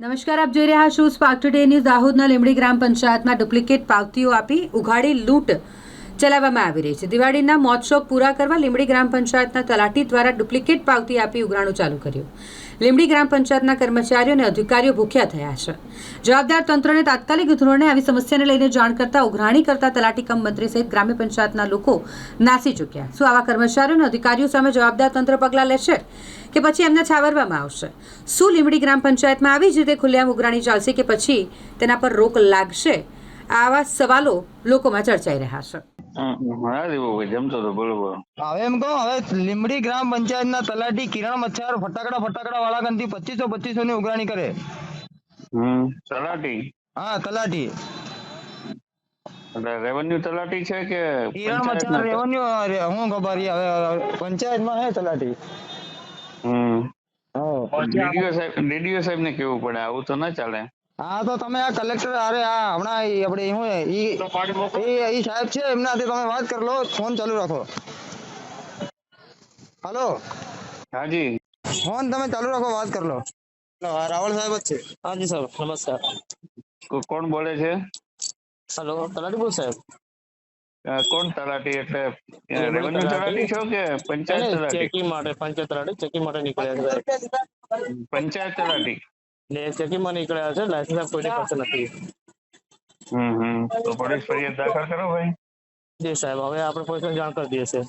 નમસ્કાર, આપ જોઈ રહ્યા છો સ્પાર્ક ટુડે ન્યૂઝ દાહોદના લીમડી ગ્રામ પંચાયતમાં ડુપ્લિકેટ પાવતીઓ આપી ઉઘાડી લૂંટ. ચલાવવામાં આવી રહી છે. દિવાળીના મોજશોખ પૂરા કરવા લીમડી ગ્રામ પંચાયતના તલાટી દ્વારા ડુપ્લિકેટ પાવતી આપી ઉઘરાણું ચાલુ કર્યું. લીમડી ગ્રામ પંચાયતના કર્મચારીઓ અને અધિકારીઓ ભૂખ્યા થયા છે. જવાબદાર તંત્રને તાત્કાલિક ધોરણે આવી સમસ્યાને લઈને જાણ કરતા ઉઘરાણી કરતા તલાટી કમ મંત્રી સહિત ગ્રામ્ય પંચાયતના લોકો નાસી ચૂક્યા. શું આવા કર્મચારીઓ અને અધિકારીઓ સામે જવાબદાર તંત્ર પગલાં લેશે કે પછી એમને છાવરવામાં આવશે? શું લીમડી ગ્રામ પંચાયતમાં આવી જ રીતે ખુલ્લેઆમ ઉઘરાણી ચાલશે કે પછી તેના પર રોક લાગશે? આવા સવાલો લોકોમાં ચર્ચાઈ રહ્યા છે. હવે એમ કહું હવે લીમડી ગ્રામ પંચાયતના તલાટી કિરણ મચ્છાર ફટાકડા ફટાકડા વાળા ગણથી પચીસો પચીસો ની ઉઘરાણી કરે. તલાટી? હા તલાટી. એટલે રેવન્યુ તલાટી છે કે કિરણ મચ્છાર રેવન્યુ હું ખબર ઈ પંચાયતમાં હે તલાટી. હમ. ડીડીઓ સાહેબ ડીડીઓ સાહેબ ને કેવું પડે? આવું તો ના ચાલે. હા તો તમે આ કલેક્ટર અરે આ હમણાં આપણે હું એ ઈ સાહેબ છે એમના તમે વાત કરી લો ફોન ચાલુ રાખો. હાલો. હાજી. ફોન તમે ચાલુ રાખો વાત કરી લો. રાવળ સાહેબ જ છે. હાજી સર નમસ્કાર. કોણ બોલે છે? હલો તલાટી બોલ સાહેબ કોણ તલાટી એટલે? રેવન્યુ તલાટી. છો કે પંચાયત તલાટી? ચેકિંગ માટે પંચાયત તલાટી ચેકિંગ માટે નીકળ્યા છે. પંચાયત તલાટી. ને ચેકિંગમાં નીકળ્યા છે લાયસન્સ કોઈની પાસે નથી. હમ હમ. તો પોલીસ ફરિયાદ દાખલ કરો ભાઈ. જી સાહેબ હવે આપણે પોલીસને જાણ કરી દઈએ છે